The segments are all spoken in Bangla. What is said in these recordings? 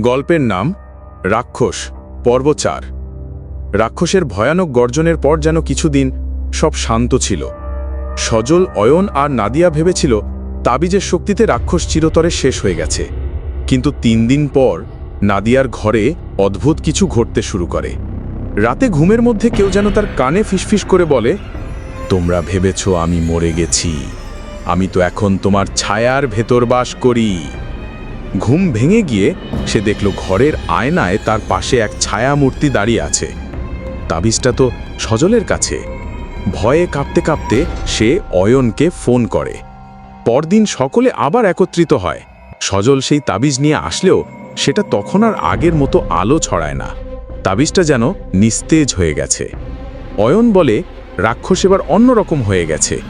গল্পের নাম রাক্ষস, পর্ব চার। রাক্ষসের ভয়ানক গর্জনের পর যেন কিছুদিন সব শান্ত ছিল। সজল, অয়ন আর নাদিয়া ভেবেছিল তাবিজের শক্তিতে রাক্ষস চিরতরে শেষ হয়ে গেছে। কিন্তু তিন দিন পর নাদিয়ার ঘরে অদ্ভুত কিছু ঘটতে শুরু করে। রাতে ঘুমের মধ্যে কেউ যেন তার কানে ফিসফিস করে বলে, তোমরা ভেবেছ আমি মরে গেছি। আমি তো এখন তোমার ছায়ার ভেতর বাস করি। ঘুম ভেঙে গিয়ে সে দেখল ঘরের আয়নায় তার পাশে এক ছায়া মূর্তি দাঁড়িয়ে আছে। তাবিজটা তো সজলের কাছে। ভয়ে কাঁপতে কাঁপতে সে অয়নকে ফোন করে। পরদিন সকলে আবার একত্রিত হয়। সজল সেই তাবিজ নিয়ে আসলেও সেটা তখন আর আগের মতো আলো ছড়ায় না। তাবিজটা যেন নিস্তেজ হয়ে গেছে। অয়ন বলে, রাক্ষস এবার অন্যরকম হয়ে গেছে।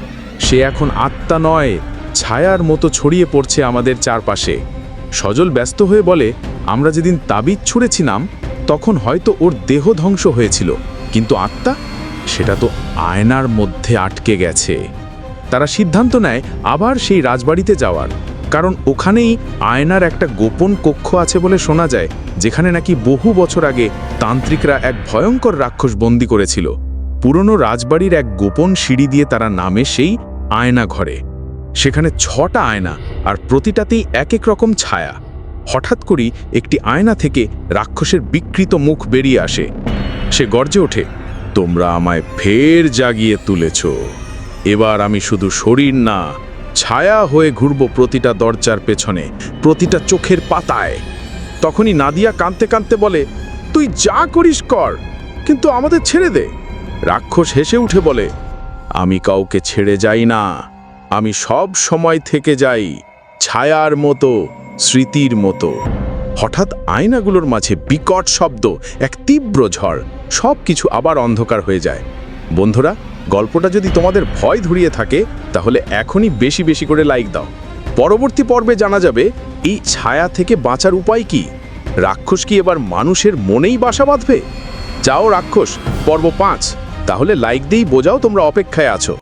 সে এখন আত্মা নয়, ছায়ার মতো ছড়িয়ে পড়ছে আমাদের চারপাশে। সজল ব্যস্ত হয়ে বলে, আমরা যেদিন তাবিজ ছুঁড়েছিলাম, তখন হয়তো ওর দেহ ধ্বংস হয়েছিল। কিন্তু আত্মা, সেটা তো আয়নার মধ্যে আটকে গেছে। তারা সিদ্ধান্ত নেয় আবার সেই রাজবাড়িতে যাওয়ার। কারণ ওখানেই আয়নার একটা গোপন কক্ষ আছে বলে শোনা যায়, যেখানে নাকি বহু বছর আগে তান্ত্রিকরা এক ভয়ঙ্কর রাক্ষস বন্দি করেছিল। পুরনো রাজবাড়ির এক গোপন সিঁড়ি দিয়ে তারা নামে সেই আয়না ঘরে। সেখানে ছটা আয়না আর প্রতিটাতেই এক এক রকম ছায়া। হঠাৎ করেই একটি আয়না থেকে রাক্ষসের বিকৃত মুখ বেরিয়ে আসে। সে গর্জে ওঠে, তোমরা আমায় ফের জাগিয়ে তুলেছ। এবার আমি শুধু শরীর না, ছায়া হয়ে ঘুরব প্রতিটা দরজার পেছনে, প্রতিটা চোখের পাতায়। তখনই নাদিয়া কাঁদতে কাঁদতে বলে, তুই যা করিস কর, কিন্তু আমাদের ছেড়ে দে। রাক্ষস হেসে উঠে বলে, আমি কাউকে ছেড়ে যাই না। আমি সব সময় থেকে যাই ছায়ার মতো, স্মৃতির মতো। হঠাৎ আয়নাগুলোর মাঝে বিকট শব্দ, এক তীব্র ঝড় সব কিছু আবার অন্ধকার হয়ে যায়। বন্ধুরা, গল্পটা যদি তোমাদের ভয় ধরিয়ে থাকে, তাহলে এখনই বেশি বেশি করে লাইক দাও। পরবর্তী পর্বে জানা যাবে, এই ছায়া থেকে বাঁচার উপায় কি? রাক্ষস কি এবার মানুষের মনেই বাসা বাঁধবে? যাও রাক্ষস, পর্ব পাঁচ, তাহলে লাইক দিয়েই বোঝাও তোমরা অপেক্ষায় আছো।